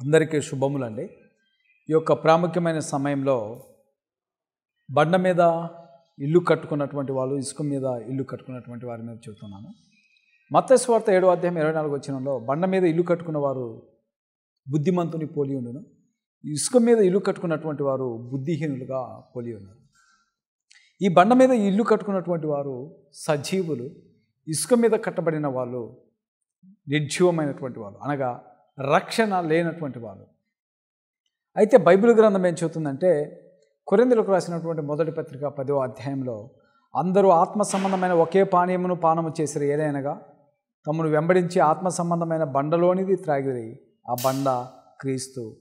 అందరికీ శుభములండి. ఈ యొక్క ప్రాముఖ్యమైన సమయంలో బండ మీద ఇల్లు కట్టుకున్నటువంటి వాళ్ళు ఇసుక మీద ఇల్లు కట్టుకున్నటువంటి వారి మీద చెబుతున్నాను. మత్స్వార్త ఏడో అధ్యాయం ఇరవై నాలుగు వచ్చినంలో బండ మీద ఇల్లు కట్టుకున్న వారు బుద్ధిమంతుని పోలి ఉండును. ఇసుక మీద ఇల్లు కట్టుకున్నటువంటి వారు బుద్ధిహీనులుగా పోలి ఉన్నారు. ఈ బండ మీద ఇల్లు కట్టుకున్నటువంటి వారు సజీవులు ఇసుక మీద కట్టబడిన వాళ్ళు నిర్జీవమైనటువంటి వాళ్ళు అనగా రక్షణ లేనటువంటి వాళ్ళు. అయితే బైబిల్ గ్రంథం ఏం చెబుతుందంటే కొరిందులకు రాసినటువంటి మొదటి పత్రిక పదో అధ్యాయంలో అందరూ ఆత్మ సంబంధమైన ఒకే పానీయమును పానము చేసిరు ఏదైనగా తమను వెంబడించి ఆత్మ సంబంధమైన బండలోనిది త్రాగిరి ఆ బండ క్రీస్తు.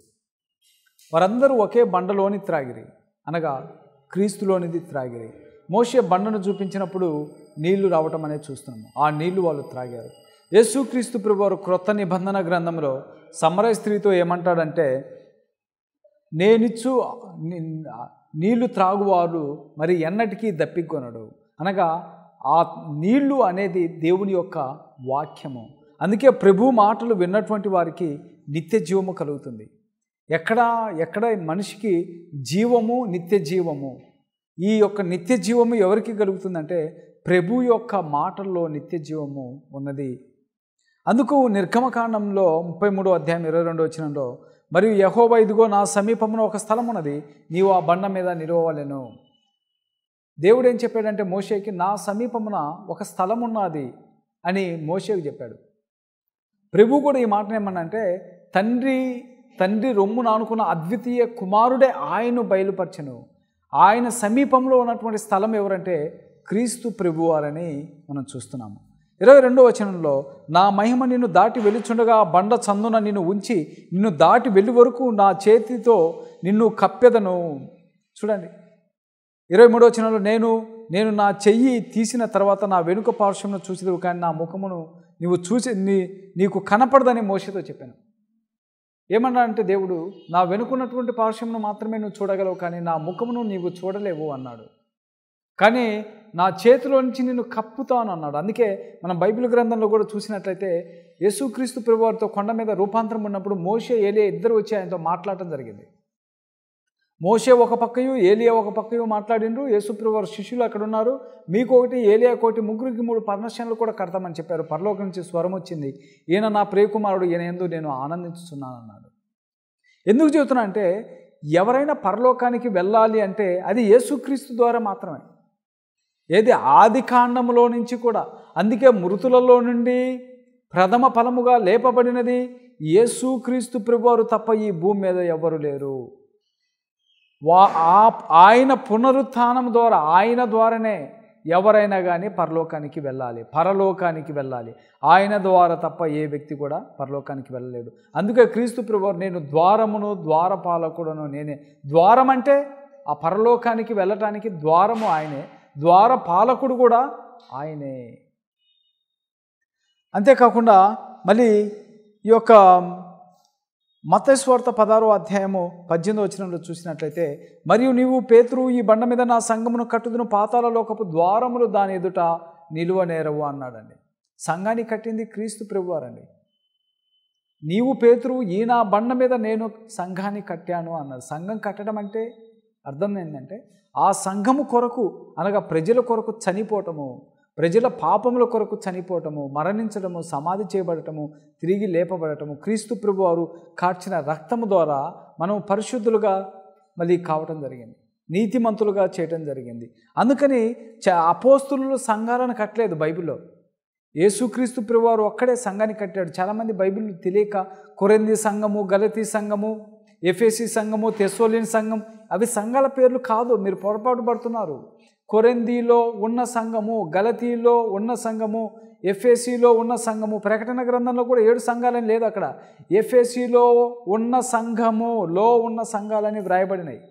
వారందరూ ఒకే బండలోని త్రాగిరి అనగా క్రీస్తులోనిది త్రాగిరి. మోసే బండను చూపించినప్పుడు నీళ్ళు రావటం అనేది చూస్తున్నాము. ఆ నీళ్ళు వాళ్ళు త్రాగారు. యేసుక్రీస్తు ప్రభువారు క్రొత్త నిబంధన గ్రంథంలో సమరయ స్త్రీతో ఏమంటాడంటే నేనిచ్చు నీళ్ళు త్రాగువారు మరి ఎన్నటికీ దప్పికొనడు. అనగా ఆ నీళ్ళు అనేది దేవుని యొక్క వాక్యము. అందుకే ప్రభు మాటలు విన్నటువంటి వారికి నిత్య జీవము కలుగుతుంది. ఎక్కడ ఎక్కడ మనిషికి జీవము నిత్య జీవము? ఈ యొక్క నిత్య జీవము ఎవరికి కలుగుతుందంటే ప్రభు యొక్క మాటల్లో నిత్య జీవము ఉన్నది అందుకు నిర్గమకాండంలో ముప్పై మూడో అధ్యాయం ఇరవై రెండో వచ్చినంలో మరియు యహోవా ఇదిగో నా సమీపమున ఒక స్థలం ఉన్నది నీవు ఆ బండ మీద నిలవలేను దేవుడు ఏం చెప్పాడంటే మోషేకి నా సమీపమున ఒక స్థలం ఉన్నది అని మోషేకి చెప్పాడు. ప్రభు కూడా ఈ మాటను ఏమన్నంటే తండ్రి తండ్రి రొమ్మును అనుకున్న అద్వితీయ కుమారుడే ఆయన్ను బయలుపరచను. ఆయన సమీపంలో ఉన్నటువంటి స్థలం ఎవరంటే క్రీస్తు ప్రభువారని మనం చూస్తున్నాము. ఇరవై రెండో వచనంలో నా మహిమ నిన్ను దాటి వెళ్ళుచుండగా ఆ బండ చందున నిన్ను ఉంచి నిన్ను దాటి వెళ్ళి వరకు నా చేతితో నిన్ను కప్పెదను. చూడండి. ఇరవై మూడో వచనంలో నేను నేను నా చెయ్యి తీసిన తర్వాత నా వెనుక పార్శ్వమును చూసేది కానీ నా ముఖమును నీవు చూసి నీ నీకు కనపడదని మోసతో చెప్పాను. ఏమన్నా అంటే దేవుడు నా వెనుకున్నటువంటి పార్శ్వమును మాత్రమే నువ్వు చూడగలవు కానీ నా ముఖమును నీవు చూడలేవు అన్నాడు. కానీ నా చేతిలో నుంచి నిన్ను కప్పుతాను అన్నాడు. అందుకే మనం బైబిల్ గ్రంథంలో కూడా చూసినట్లయితే యేసుక్రీస్తు ప్రభువారితో కొండ మీద రూపాంతరం ఉన్నప్పుడు మోషే ఏలియా ఇద్దరు వచ్చి ఆయనతో మాట్లాడటం జరిగింది. మోషే ఒక పక్కయు ఏలియా ఒక పక్కయు మాట్లాడిండ్రు. యేసుప్రభు శిష్యులు అక్కడ ఉన్నారు. మీకు ఒకటి ఏలియా ఒకటి ముగ్గురికి మూడు పర్ణశాలలు కూడా కడతామని చెప్పారు. పరలోక నుంచి స్వరం వచ్చింది. ఈయన నా ప్రియకుమారుడు ఈయన ఎందు నేను ఆనందించుతున్నాను అన్నాడు. ఎందుకు చెబుతున్నా అంటే ఎవరైనా పరలోకానికి వెళ్ళాలి అంటే అది యేసుక్రీస్తు ద్వారా మాత్రమే. ఏది ఆది కాండములో నుంచి కూడా. అందుకే మృతులలో నుండి ప్రథమ ఫలముగా లేపబడినది యేసుక్రీస్తు ప్రభువారు తప్ప ఈ భూమి మీద ఎవరు లేరు. వా ఆ- ఆయన పునరుత్థానం ద్వారా ఆయన ద్వారానే ఎవరైనా కానీ పరలోకానికి వెళ్ళాలి పరలోకానికి వెళ్ళాలి. ఆయన ద్వారా తప్ప ఏ వ్యక్తి కూడా పరలోకానికి వెళ్ళలేడు. అందుకే క్రీస్తు ప్రభు నేను ద్వారమును ద్వారపాలకుడను నేనే. ద్వారం అంటే ఆ పరలోకానికి వెళ్ళటానికి ద్వారము ఆయనే. ద్వార పాలకుడు కూడా ఆయనే. అంతేకాకుండా మళ్ళీ ఈ యొక్క మతస్వార్థ పదారో అధ్యాయము పద్దెనిమిది వచనంలో చూసినట్లయితే మరియు నీవు పేతురు ఈ బండ మీద నా సంఘమును కట్టుదును పాతాల లోకపు ద్వారములు దాని ఎదుట నిలువనేరవు అన్నాడండి. సంఘాన్ని కట్టింది క్రీస్తు ప్రభువారండి. నీవు పేతురు ఈ నా బండ మీద నేను సంఘాన్ని కట్టాను అన్నాడు. సంఘం కట్టడం అంటే అర్థం ఏంటంటే ఆ సంఘము కొరకు అనగా ప్రజల కొరకు చనిపోవటము ప్రజల పాపముల కొరకు చనిపోవటము మరణించడము సమాధి చేయబడటము తిరిగి లేపబడటము క్రీస్తు ప్రభు వారు కార్చిన రక్తము ద్వారా మనం పరిశుద్ధులుగా మళ్ళీ కావటం జరిగింది. నీతిమంతులుగా చేయటం జరిగింది. అందుకని చ అపోస్తులు సంఘాలను కట్టలేదు బైబిల్లో. యేసుక్రీస్తు ప్రభువారు ఒక్కడే సంఘాన్ని కట్టాడు. చాలామంది బైబిల్ తెలియక కొరెంది సంఘము గలతీ సంఘము ఎఫ్ఎసి సంఘము తెసోలిన్ సంఘం అవి సంఘాల పేర్లు కాదు మీరు పొరపాటు పడుతున్నారు. కొరెందీలో ఉన్న సంఘము గలతీలో ఉన్న సంఘము ఎఫ్ఎసిలో ఉన్న సంఘము ప్రకటన గ్రంథంలో కూడా ఏడు సంఘాలని లేదు అక్కడ. ఎఫ్ఎసిలో ఉన్న సంఘము లో ఉన్న సంఘాలని వ్రాయబడినాయి.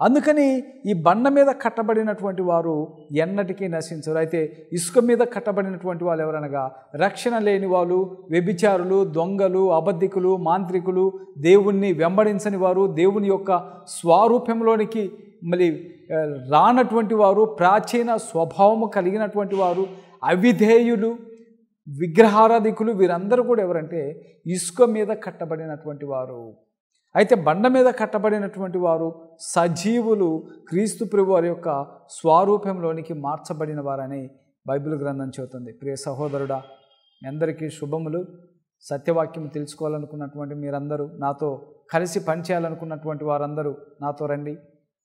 అందుకని ఈ బండ మీద కట్టబడినటువంటి వారు ఎన్నటికీ నశించరు. అయితే ఇసుక మీద కట్టబడినటువంటి వాళ్ళు ఎవరనగా రక్షణ లేని వాళ్ళు వ్యభిచారులు దొంగలు అబద్ధికులు మాంత్రికులు దేవుణ్ణి వెంబడించని వారు దేవుని యొక్క స్వారూప్యంలోనికి మళ్ళీ రానటువంటి వారు ప్రాచీన స్వభావము కలిగినటువంటి వారు అవిధేయులు విగ్రహారాధికులు వీరందరూ కూడా ఎవరంటే ఇసుక మీద కట్టబడినటువంటి వారు. అయితే బండ మీద కట్టబడినటువంటి వారు సజీవులు క్రీస్తు ప్రభు వారి యొక్క స్వరూపంలోనికి మార్చబడిన వారని బైబిల్ గ్రంథం చెబుతుంది. ప్రియ సహోదరుడా మీ అందరికీ శుభములు. సత్యవాక్యం తెలుసుకోవాలనుకున్నటువంటి మీరందరూ నాతో కలిసి పనిచేయాలనుకున్నటువంటి వారందరూ నాతో రండి.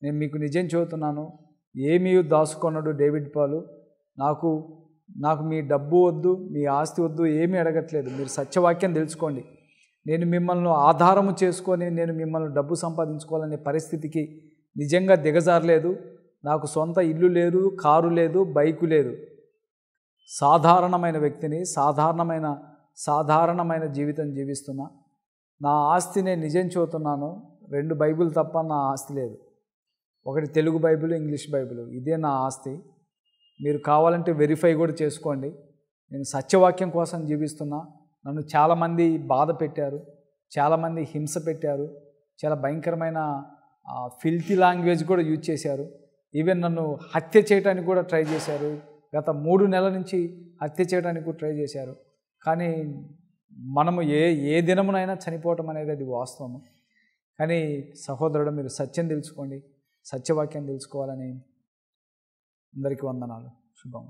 నేను మీకు నిజం చెబుతున్నాను ఏమీ దాసుకొనడు డేవిడ్ పాలు. నాకు నాకు మీ డబ్బు వద్దు మీ ఆస్తి వద్దు ఏమీ అడగట్లేదు. మీరు సత్యవాక్యం తెలుసుకోండి. నేను మిమ్మల్ని ఆధారము చేసుకొని నేను మిమ్మల్ని డబ్బు సంపాదించుకోవాలనే పరిస్థితికి నిజంగా దిగజారలేదు. నాకు సొంత ఇల్లు లేదు కారు లేదు బైకు లేదు. సాధారణమైన వ్యక్తిని సాధారణమైన సాధారణమైన జీవితం జీవిస్తున్నా నా ఆస్తి నేను నిజం చెబుతున్నాను. రెండు బైబిల్ తప్ప నా ఆస్తి లేదు. ఒకటి తెలుగు బైబిల్ ఇంగ్లీష్ బైబిల్. ఇదే నా ఆస్తి. మీరు కావాలంటే వెరిఫై కూడా చేసుకోండి. నేను సత్యవాక్యం కోసం జీవిస్తున్నా. నన్ను చాలామంది బాధ పెట్టారు చాలామంది హింస పెట్టారు చాలా భయంకరమైన ఫిల్తీ లాంగ్వేజ్ కూడా యూజ్ చేశారు. ఈవెన్ నన్ను హత్య చేయడానికి కూడా ట్రై చేశారు. గత మూడు నెలల నుంచి హత్య చేయడానికి కూడా ట్రై చేశారు. కానీ మనము ఏ ఏ దినమునైనా చనిపోవటం అనేది అది వాస్తవము. కానీ సహోదరుడు మీరు సత్యం తెలుసుకోండి. సత్యవాక్యం తెలుసుకోవాలని అందరికీ వందనాలు. శుభం.